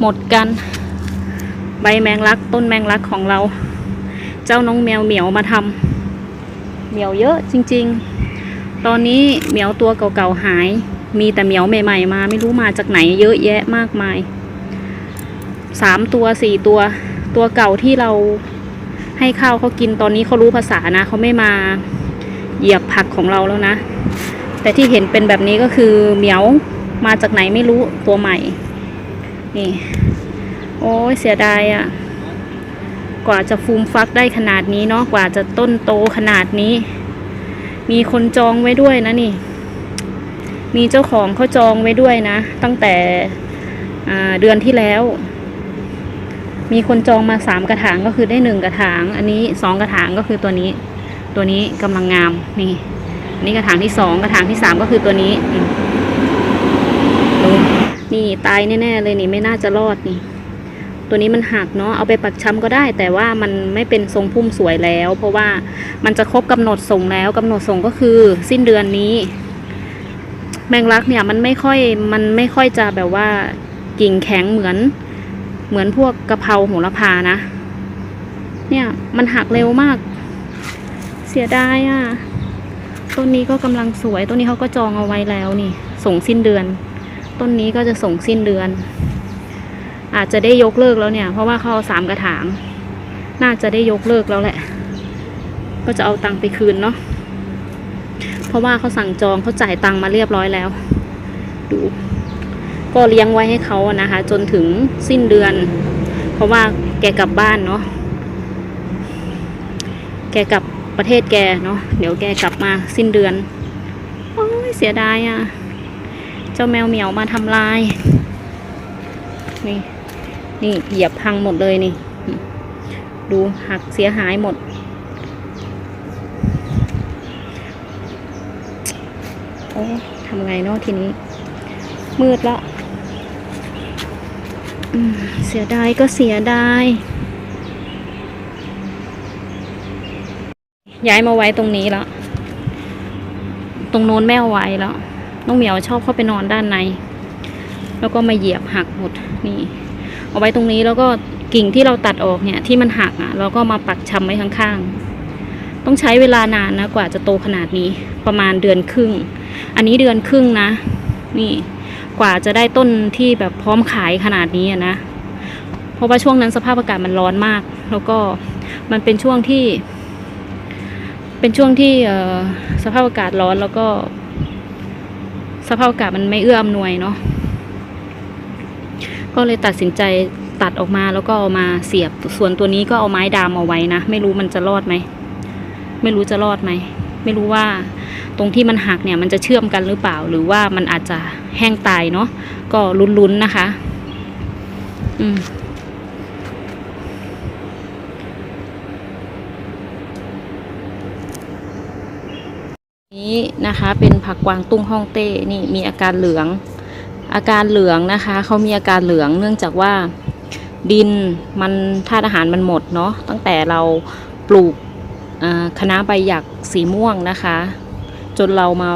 หมดกัน ใบแมงลักต้นแมงลักของเรา เจ้าน้องแมวเหมียวมาทำเหมียวเยอะจริง ๆ ตอนนี้เหมียวตัวเก่าๆหาย มีแต่เหมียวใหม่ๆมา ไม่รู้มาจากไหนเยอะแยะมากมายสามตัวสี่ตัว ตัวเก่าที่เราให้ข้าวเขากินตอนนี้เขารู้ภาษานะเขาไม่มาเหยียบผักของเราแล้วนะ แต่ที่เห็นเป็นแบบนี้ก็คือเหมียวมาจากไหนไม่รู้ตัวใหม่ นี่ โอ้ยเสียดายอะ่ะ กว่าจะฟูมฟักได้ขนาดนี้เนาะกว่าจะต้นโตขนาดนี้ มีคนจองไว้ด้วยนะนี่ มีเจ้าของเขาจองไว้ด้วยนะ ตั้งแต่เดือนที่แล้ว มีคนจองมาสามกระถางก็คือได้หนึ่งกระถาง อันนี้สองกระถางก็คือตัวนี้ ตัวนี้กำลังงามนี่นนี้กระถางที่สองกระถางที่สามก็คือตัวนี้อื นี่ตายแน่ๆเลยนี่ไม่น่าจะรอดนี่ ตัวนี้มันหักเนาะเอาไปปักช้ำก็ได้ แต่ว่ามันไม่เป็นทรงพุ่มสวยแล้ว เพราะว่ามันจะครบกำหนดส่งแล้วกำหนดส่งก็คือสิ้นเดือนนี้ แมงลักเนี่ยมันไม่ค่อยมันไม่ค่อยจะแบบว่ากิ่งแข็งเหมือน เหมือนพวกกะเพราโหระพานะ เนี่ยมันหักเร็วมาก เสียดายอะ่ะต้นนี้ก็กำลังสวยต้นนี้เขาก็จองเอาไว้แล้วนี่ ส่งสิ้นเดือน ต้นนี้ก็จะส่งสิ้นเดือน อาจจะได้ยกเลิกแล้วเนี่ย เพราะว่าเขาสามกระถาง น่าจะได้ยกเลิกแล้วแหละ ก็จะเอาตังค์ไปคืนเนาะเพราะว่าเขาสั่งจองเขาจ่ายตังค์มาเรียบร้อยแล้ว ดู ก็เลี้ยงไว้ให้เขาอะนะคะ จนถึงสิ้นเดือน เพราะว่าแกกลับบ้านเนาะแกกลับประเทศแกเนาะเดี๋ยวแกกลับมาสิ้นเดือน โอ้ยเสียดายอะ่ะ จ้าแมวเหมียวมาทำลาย นี่ นี่เหยียบพังหมดเลยนี่ ดูหักเสียหายหมด โอ้ทำไงเนาะทีนี้ มืดละเสียดายก็เสียดายย้ายมาไว้ตรงนี้แล้ว ตรงโน้นแม่ไว้แล้ว น้องเหมียวชอบเข้าไปนอนด้านใน แล้วก็มาเหยียบหักหมดนี่ เอาไว้ตรงนี้แล้วก็กิ่งที่เราตัดออกเนี่ยที่มันหักอะเราก็มาปักชำไว้ข้างๆ ต้องใช้เวลานานนะกว่าจะโตขนาดนี้ประมาณเดือนครึ่ง อันนี้เดือนครึ่งนะ นี่กว่าจะได้ต้นที่แบบพร้อมขายขนาดนี้อะนะเพราะว่าช่วงนั้นสภาพอากาศมันร้อนมาก แล้วก็มันเป็นช่วงที่ เป็นช่วงที่สภาพอากาศร้อนแล้วก็ สภาพอากาศมันไม่เอื้ออำนวยเนาะก็เลยตัดสินใจตัดออกมาแล้วก็เอามาเสียบส่วนตัวนี้ก็เอาไม้ดามเอาไว้นะ ไม่รู้มันจะรอดไหมไม่รู้จะรอดไหมไม่รู้ว่าตรงที่มันหักเนี่ยมันจะเชื่อมกันหรือเปล่า หรือว่ามันอาจจะแห้งตายเนาะก็ลุ้นๆนะคะ อืม นี้นะคะเป็นผักกวางตุ้งฮ่องเต้นี่มีอาการเหลือง อาการเหลืองนะคะเขามีอาการเหลืองเนื่องจากว่าดินมันธาตุอาหารมันหมดเนาะตั้งแต่เราปลูกอ่าคะใบหยักสีม่วงนะคะ จนเรามา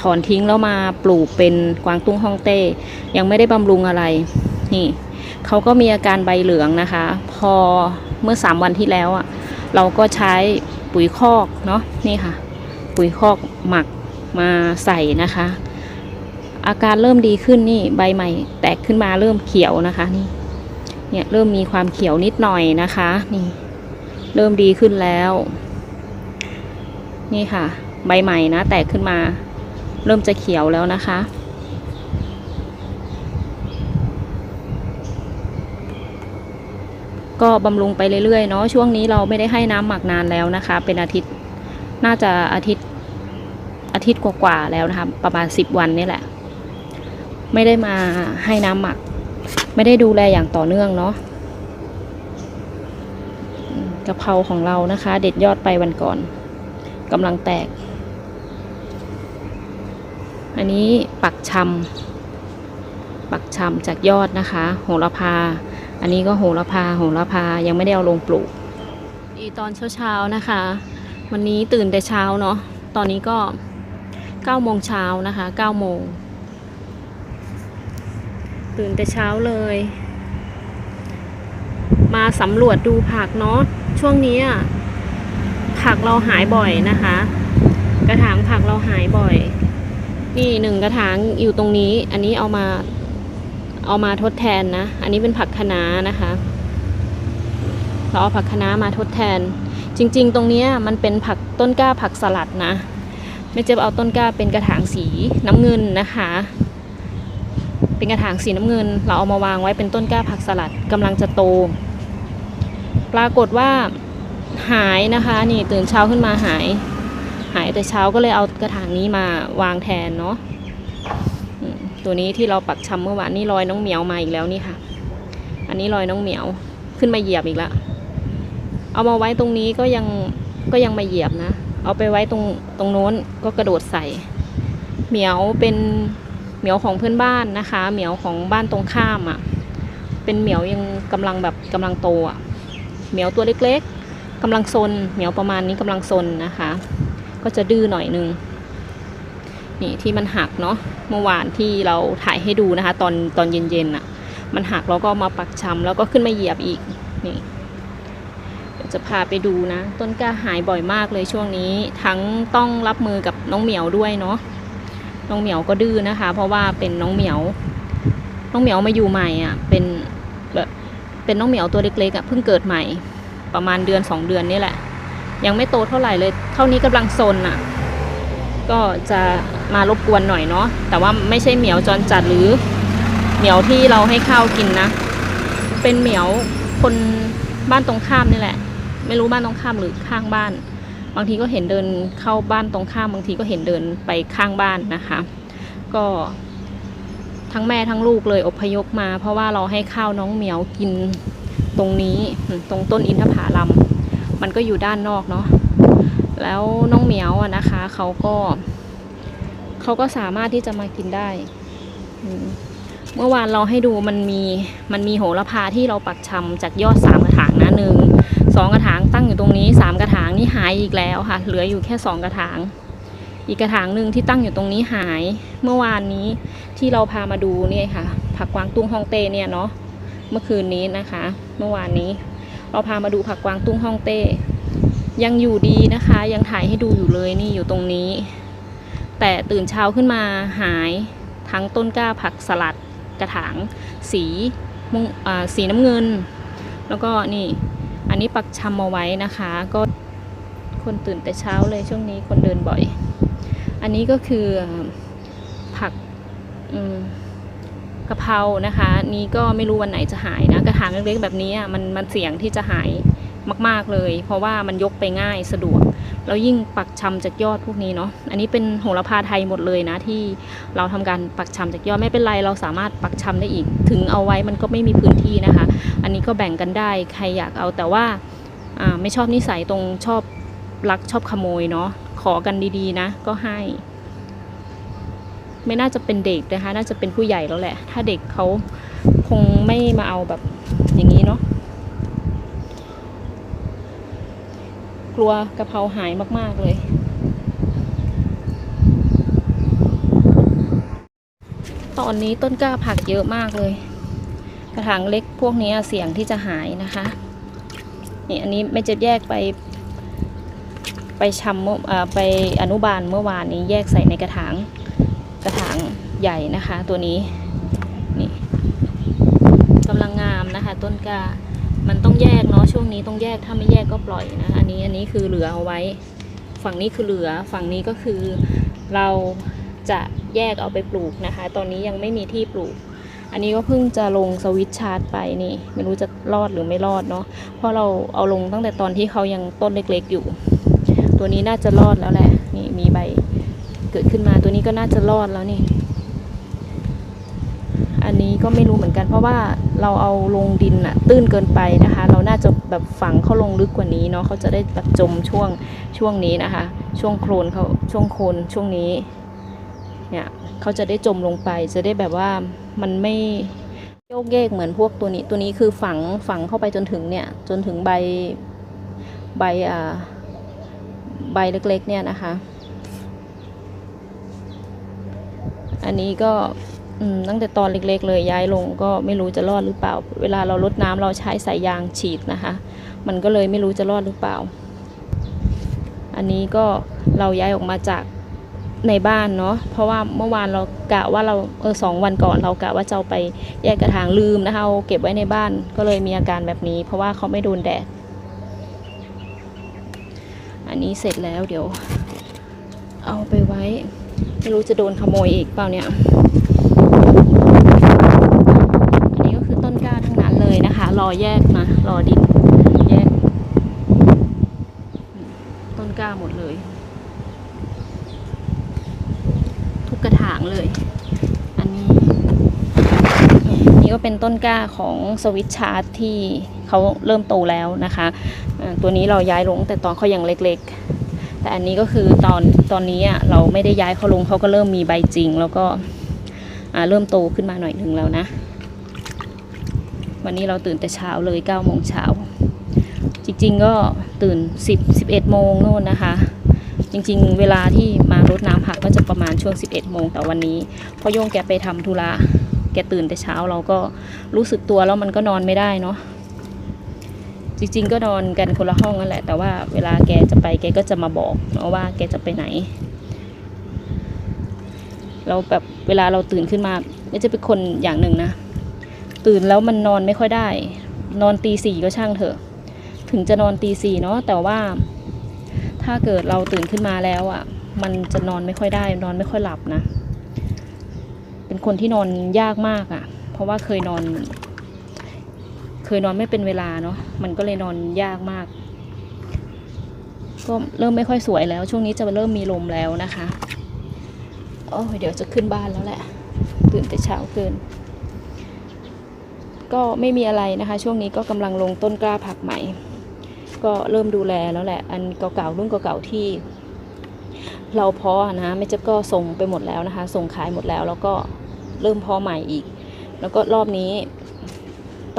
ถอนทิ้งแล้วมาปลูกเป็นกวางตุ้งฮ่องเต้ ยังไม่ได้บำรุงอะไรนี่เขาก็มีอาการใบเหลืองนะคะ พอเมื่อสามวันที่แล้วอะ่ะเราก็ใช้ปุ๋ยคอกเนาะนี่ค่ะ ปุ๋ยคอกหมักมาใส่นะคะ อาการเริ่มดีขึ้นนี่ใบใหม่ แตกขึ้นมาเริ่มเขียวนะคะนี่เนี่ยเริ่มมีความเขียวนิดหน่อยนะคะนี่ เริ่มดีขึ้นแล้ว นี่ค่ะ ใบใหม่นะ แตกขึ้นมา เริ่มจะเขียวแล้วนะคะก็บำรุงไปเรื่อยๆเนาะช่วงนี้เราไม่ได้ให้น้ำหมักนานแล้วนะคะ เป็นอาทิตย์ น่าจะอาทิตย์อาทิตย์กว่าๆแล้วนะคะประมาณสิบวันนี่แหละ ไม่ได้มาให้น้ำหมัก ไม่ได้ดูแลอย่างต่อเนื่องเนาะอืมกะเพราของเรานะคะ เด็ดยอดไปวันก่อนกำลังแตก อันนี้ปักชำปักชำจากยอดนะคะ โหระพา อันนี้ก็โหระพาโหระพายังไม่ได้เอาลงปลูก อีตอนเช้าๆนะคะ วันนี้ตื่นแต่เช้าเนาะ ตอนนี้ก็เก้าโมงเช้านะคะเก้าโมง ตื่นแต่เช้าเลย มาสำรวจดูผักเนาะ ช่วงนี้อะผักเราหายบ่อยนะคะ กระถางผักเราหายบ่อย นี่หนึ่งกระถางอยู่ตรงนี้ อันนี้เอามาเอามาทดแทนนะ อันนี้เป็นผักคะน้านะคะ เราเอาผักคะน้ามาทดแทน จริงๆ ตรงนี้มันเป็นผักต้นกล้าผักสลัดนะไม่เจ็บเอาต้นกล้าเป็นกระถางสีน้ำเงินนะคะ เป็นกระถางสีน้ำเงิน เราเอามาวางไว้เป็นต้นกล้าผักสลัดกำลังจะโต ปรากฏว่าหายนะคะนี่ตื่นเช้าขึ้นมาหาย หายแต่เช้าก็เลยเอากระถางนี้มาวางแทนเนาะตัวนี้ที่เราปักชำเมื่อวานนี่รอยน้องเหมียวมาอีกแล้วนี่ค่ะ อันนี้รอยน้องเหมียวขึ้นมาเหยียบอีกแล้ว เอามาไว้ตรงนี้ก็ยังก็ยังมาเหยียบนะ เอาไปไว้ตรงตรงโน้นก็กระโดดใส่ เหมียวเป็นเหมียวของเพื่อนบ้านนะคะ เหมียวของบ้านตรงข้ามอะ่ะ เป็นเหมียวยังกำลังแบบกำลังโตอะ่ะ เหมียวตัวเล็กๆกำลังซน เหมียวประมาณนี้กำลังซนนะคะ ก็จะดื้อหน่อยนึง นี่ที่มันหักเนาะ เมื่อวานที่เราถ่ายให้ดูนะคะ ตอนตอนเย็นๆอะ มันหักแล้วก็มาปักชำแล้วก็ขึ้นมาเหยียบอีก นี่ จะพาไปดูนะ ต้นกล้าหายบ่อยมากเลยช่วงนี้ ทั้งต้องรับมือกับน้องเหมียวด้วยเนาะน้องเหมียวก็ดื้อนะคะ เพราะว่าเป็นน้องเหมียว น้องเหมียวมาอยู่ใหม่อะ เป็นแบบเป็นน้องเหมียวตัวเล็กๆอะเพิ่งเกิดใหม่ ประมาณเดือนสองเดือนนี่แหละ ยังไม่โตเท่าไหร่เลย เท่านี้กำลังซนอะ ก็จะมารบกวนหน่อยเนาะแต่ว่าไม่ใช่เหมียวจรจัดหรือเหมียวที่เราให้ข้าวกินนะ เป็นเหมียวคนบ้านตรงข้ามนี่แหละ ไม่รู้บ้านตรงข้ามหรือข้างบ้าน บางทีก็เห็นเดินเข้าบ้านตรงข้าม บางทีก็เห็นเดินไปข้างบ้านนะคะ ก็ทั้งแม่ทั้งลูกเลยอพยพมา เพราะว่าเราให้ข้าวน้องเหมียวกินตรงนี้ตรงต้นอินทผลัมมันก็อยู่ด้านนอกเนาะแล้วน้องเหมียวอะนะคะเขาก็เขาก็สามารถที่จะมากินได้เมื่อวานเราให้ดูมันมีมันมีโหระพาที่เราปักชำจากยอดสามกระถางนะหนึ่ง สองกระถางตั้งอยู่ตรงนี้สามกระถางนี่หายอีกแล้วค่ะ เหลืออยู่แค่สองกระถาง อีกกระถางหนึ่งที่ตั้งอยู่ตรงนี้หาย เมื่อวานนี้ที่เราพามาดูเนี่ยค่ะ ผักกวางตุ้งฮองเต้เนี่ยเนาะ เมื่อคืนนี้นะคะ เมื่อวานนี้ เราพามาดูผักกวางตุ้งฮองเต้ ยังอยู่ดีนะคะ ยังถ่ายให้ดูอยู่เลยนี่อยู่ตรงนี้ แต่ตื่นเช้าขึ้นมาหายทั้งต้นกล้าผักสลัดกระถาง สีม่งสีน้ำเงิน แล้วก็นี่ อันนี้ปักชำเอาไว้นะคะ ก็คนตื่นแต่เช้าเลยช่วงนี้คนเดินบ่อย อันนี้ก็คือผักกะเพรานะคะ นี่ก็ไม่รู้วันไหนจะหายนะ กระถางเล็กๆแบบนี้มันมันเสี่ยงที่จะหายมาก ๆเลย เพราะว่ามันยกไปง่ายสะดวก แล้วยิ่งปักชำจากยอดพวกนี้เนาะอันนี้เป็นโหระพาไทยหมดเลยนะที่เราทำการปักชำจากยอดไม่เป็นไรเราสามารถปักชำได้อีก ถึงเอาไว้มันก็ไม่มีพื้นที่นะคะ อันนี้ก็แบ่งกันได้ใครอยากเอาแต่ว่าไม่ชอบนิสัยตรงชอบลักชอบขโมยเนาะขอกันดีๆนะ ก็ให้ ไม่น่าจะเป็นเด็กนะคะ น่าจะเป็นผู้ใหญ่แล้วแหละ ถ้าเด็กเขาคงไม่มาเอาแบบอย่างนี้เนาะ กลัวกะเพราหายมาก ๆ เลย ตอนนี้ต้นกล้าผักเยอะมากเลย กระถางเล็กพวกนี้เสี่ยงที่จะหายนะคะ นี่อันนี้ไม่จะแยกไป ไปชำเมื่อไปอนุบาลเมื่อวานนี้แยกใส่ในกระถางกระถางใหญ่นะคะ ตัวนี้ นี่กำลังงามนะคะ ต้นกล้า มันต้องแยกเนาะช่วงนี้ต้องแยกถ้าไม่แยกก็ปล่อยนะ อันนี้อันนี้คือเหลือเอาไว้ ฝั่งนี้คือเหลือ ฝั่งนี้ก็คือเราจะแยกเอาไปปลูกนะคะ ตอนนี้ยังไม่มีที่ปลูก อันนี้ก็เพิ่งจะลงสวิตช์ชาร์จไปนี่ไม่รู้จะรอดหรือไม่รอดเนาะเพราะเราเอาลงตั้งแต่ตอนที่เขายังต้นเล็กๆอยู่ ตัวนี้น่าจะรอดแล้วแหละนี่มีใบเกิดขึ้นมาตัวนี้ก็น่าจะรอดแล้วนี่ อันนี้ก็ไม่รู้เหมือนกัน เพราะว่าเราเอาลงดินอะตื้นเกินไปนะคะ เราน่าจะแบบฝังเขาลงลึกกว่านี้เนาะเขาจะได้แบบจมช่วงช่วงนี้นะคะ ช่วงโคลนเขาช่วงโคนช่วงนี้เนี่ยเขาจะได้จมลงไป จะได้แบบว่ามันไม่โยกเยกเหมือนพวกตัวนี้ตัวนี้คือฝังฝังเข้าไปจนถึงเนี่ยจนถึงใบใบอ่าใบเล็กๆเนี่ยนะคะ อันนี้ก็ ตั้งแต่ตอนเล็กๆ เลยย้ายลงก็ไม่รู้จะรอดหรือเปล่า เวลาเราลดน้ำเราใช้สายยางฉีดนะคะ มันก็เลยไม่รู้จะรอดหรือเปล่า อันนี้ก็เราย้ายออกมาจากในบ้านเนาะเพราะว่าเมื่อวานเรากะว่าเราเออสองวันก่อนเรากะว่าจะเอาไปแยกกระถางลืมนะคะเอาเก็บไว้ในบ้านก็เลยมีอาการแบบนี้ เพราะว่าเขาไม่โดนแดด อันนี้เสร็จแล้วเดี๋ยว เอาไปไว้ ไม่รู้จะโดนขโมยอีกเปล่าเนี่ย อันนี้ก็คือต้นกล้าทั้งนั้นเลยนะคะ ร อแยกมารอดินแยก ต้นกล้าหมดเลย ทุกกระถางเลย อันนี้ นี่ก็เป็นต้นกล้าของสวิตชาร์จที่เขาเริ่มโตแล้วนะคะตัวนี้เราย้ายลงแต่ตอนเขายังเล็กๆ แต่อันนี้ก็คือตอนตอนนี้อะเราไม่ได้ย้ายเขาลงเขาก็เริ่มมีใบจริง แล้วก็เริ่มโตขึ้นมาหน่อยหนึ่งแล้วนะ วันนี้เราตื่นแต่เช้าเลย9โมงเช้า จริงๆก็ตื่น 10 11โมงโน่นนะคะ จริงๆ เวลาที่มารดน้ำผักก็จะประมาณช่วง 11โมงแต่วันนี้พอโยงแกไปทำธุระแกตื่นแต่เช้าเราก็รู้สึกตัวแล้วมันก็นอนไม่ได้เนาะจริงๆ ก็นอนกันคนละห้องนั่นแหละ แต่ว่าเวลาแกจะไปแกก็จะมาบอกเนาะว่าแกจะไปไหน เราแบบเวลาเราตื่นขึ้นมาก็จะเป็นคนอย่างหนึ่งนะ ตื่นแล้วมันนอนไม่ค่อยได้ นอนตีสี่ก็ช่างเถอะ ถึงจะนอนตีสี่เนาะแต่ว่า ถ้าเกิดเราตื่นขึ้นมาแล้วอะ่ะ มันจะนอนไม่ค่อยได้ นอนไม่ค่อยหลับนะ เป็นคนที่นอนยากมากอะ่ะ เพราะว่าเคยนอน เคยนอนไม่เป็นเวลาเนาะมันก็เลยนอนยากมาก ก็เริ่มไม่ค่อยสวยแล้ว ช่วงนี้จะเริ่มมีลมแล้วนะคะโอ้เดี๋ยวจะขึ้นบ้านแล้วแหละ ตื่นแต่เช้าเกิน ก็ไม่มีอะไรนะคะ ช่วงนี้ก็กำลังลงต้นกล้าผักใหม่ ก็เริ่มดูแลแล้วแหละ อันเก่าๆรุ่นเก่าๆที่ เราเพาะอนะไม่จะก็ส่งไปหมดแล้วนะคะ ส่งขายหมดแล้ว แล้วก็เริ่มเพาะใหม่อีก แล้วก็รอบนี้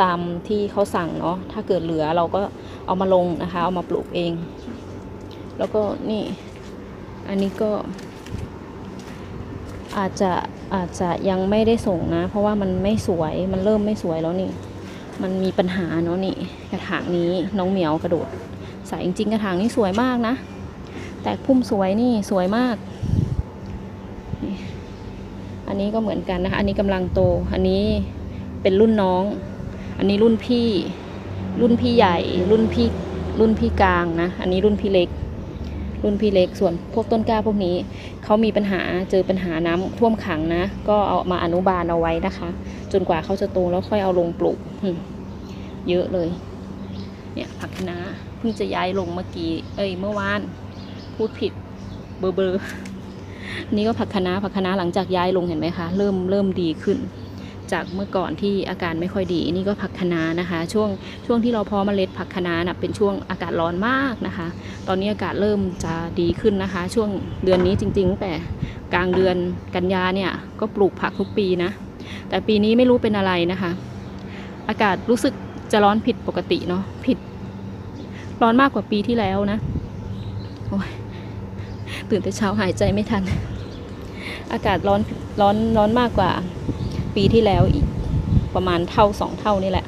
ตามที่เขาสั่งเนาะถ้าเกิดเหลือเราก็เอามาลงนะคะ เอามาปลูกเอง แล้วก็นี่ อันนี้ก็ อาจจะอาจจะยังไม่ได้ส่งนะ เพราะว่ามันไม่สวยมันเริ่มไม่สวยแล้วนี่ มันมีปัญหาเนาะนี่กระถางนี้น้องเหมียวกระโดดใส่จริงๆกระถางนี้สวยมากนะ แตกพุ่มสวยนี่สวยมากนี่อันนี้ก็เหมือนกันนะคะ อันนี้กำลังโต อันนี้เป็นรุ่นน้อง อันนี้รุ่นพี่ รุ่นพี่ใหญ่ รุ่นพี่รุ่นพี่กลางนะ อันนี้รุ่นพี่เล็ก รุ่นพี่เล็กส่วนพวกต้นกล้าพวกนี้เขามีปัญหาเจอปัญหาน้ำท่วมขังนะ ก็เอามาอนุบาลเอาไว้นะคะ จนกว่าเขาจะโตแล้วค่อยเอาลงปลูกเยอะเลย เนี่ยผักคะน้าเพิ่งจะย้ายลงเมื่อกี้ เอ้ยเมื่อวาน พูดผิดเบอร์เบอร์นี่ก็ผักคะน้าผักคะน้าหลังจากย้ายลงเห็นไหมคะ เริ่มเริ่มดีขึ้น จากเมื่อก่อนที่อาการไม่ค่อยดี นี่ก็ผักคะน้านะคะ ช่วงช่วงที่เราเพาะเมล็ดผักคะน้านะเป็นช่วงอากาศร้อนมากนะคะ ตอนนี้อากาศเริ่มจะดีขึ้นนะคะ ช่วงเดือนนี้จริงๆ แต่กลางเดือนกันยาเนี่ยก็ปลูกผักทุกปีนะ แต่ปีนี้ไม่รู้เป็นอะไรนะคะ อากาศรู้สึกจะร้อนผิดปกติเนาะผิด ร้อนมากกว่าปีที่แล้วนะโอ้ยตื่นแต่เช้าหายใจไม่ทัน อากาศร้อนร้อนร้อนมากกว่า ปีที่แล้วอีกประมาณเท่าสองเท่านี่แหละ